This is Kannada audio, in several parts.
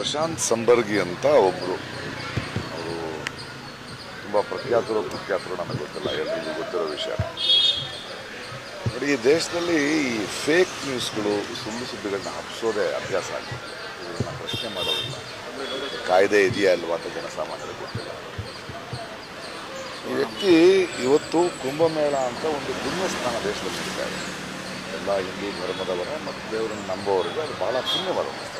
ಪ್ರಶಾಂತ್ ಸಂಬರ್ಗಿ ಅಂತ ಒಬ್ಬರು ಅವರು ತುಂಬ ಪ್ರಖ್ಯಾತರು ಪ್ರಖ್ಯಾತರು ನನಗೆ ಗೊತ್ತಿಲ್ಲ, ಎಲ್ರಿಗೂ ಗೊತ್ತಿರೋ ವಿಷಯ. ನೋಡಿ, ಈ ದೇಶದಲ್ಲಿ ಈ ಫೇಕ್ ನ್ಯೂಸ್ಗಳು ಸುಳ್ಳು ಸುದ್ದಿಗಳನ್ನ ಹಬ್ಸೋದೇ ಅಭ್ಯಾಸ ಆಗಿದೆ ಇದನ್ನು ಪ್ರಶ್ನೆ ಮಾಡೋದಿಲ್ಲ. ಕಾಯ್ದೆ ಇದೆಯಾ ಅಲ್ವಾ ಅಂತ ಜನಸಾಮಾನ್ಯರಿಗೆ ಗೊತ್ತಿಲ್ಲ. ಈ ವ್ಯಕ್ತಿ ಇವತ್ತು ಕುಂಭಮೇಳ ಅಂತ ಒಂದು ಪುಣ್ಯಸ್ಥಾನ ದೇಶದಲ್ಲಿ ಸಿಗ್ತಾ ಇದೆ. ಎಲ್ಲ ಹಿಂದೂ ಧರ್ಮದವರ ಮತ್ತು ದೇವರನ್ನು ನಂಬೋರಿಗೆ ಅದು ಬಹಳ ಪುಣ್ಯವಾದ ಸ್ಥಳ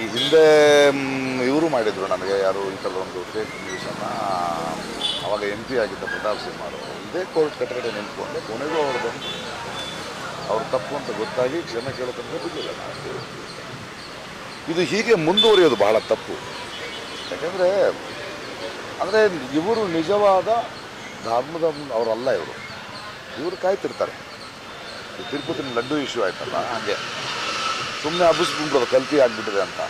ಈ ಹಿಂದೆ ಇವರು ಮಾಡಿದರು ನನಗೆ ಯಾರು ಥರ ಒಂದು ಫೇಕ್ ನ್ಯೂಸನ್ನು ಅವಾಗ ಎಂ ಪಿ ಆಗಿದ್ದ ಪ್ರತಾಪ್ ಸಿಂಹ ಅವರು. ಇದೇ ಕೋರ್ಟ್ ಕಟ್ಟಕಡೆ ನಿಂತ್ಕೊಂಡೆ, ಕೊನೆಗೂ ಅವರು ಬಂದು ಅವ್ರು ತಪ್ಪು ಅಂತ ಗೊತ್ತಾಗಿ ಕ್ಷಮೆ ಕೇಳೋತನಕ ಬಿಡಲಿಲ್ಲ ನಾನು ಇದು ಹೀಗೆ ಮುಂದುವರಿಯೋದು ಬಹಳ ತಪ್ಪು. ಯಾಕೆಂದರೆ, ಅಂದರೆ ಇವರು ನಿಜವಾದ ಧರ್ಮದ ಅವರಲ್ಲ ಇವರು. ಇವರು ಕಾಯ್ತಿರ್ತಾರೆ. ತಿರುಪತಿನ ತಿರುಪತಿ ಲಡ್ಡು ಇಶ್ಯೂ ಆಯ್ತಲ್ಲ, ಹಾಗೆ. ಸುಮ್ಮನೆ ಹಬ್ಬಿಸ್ಬಿಡ್ಬೋದು ಕಲ್ತಿ ಆಗಿಬಿಟ್ಟಿದೆ ಅಂತ.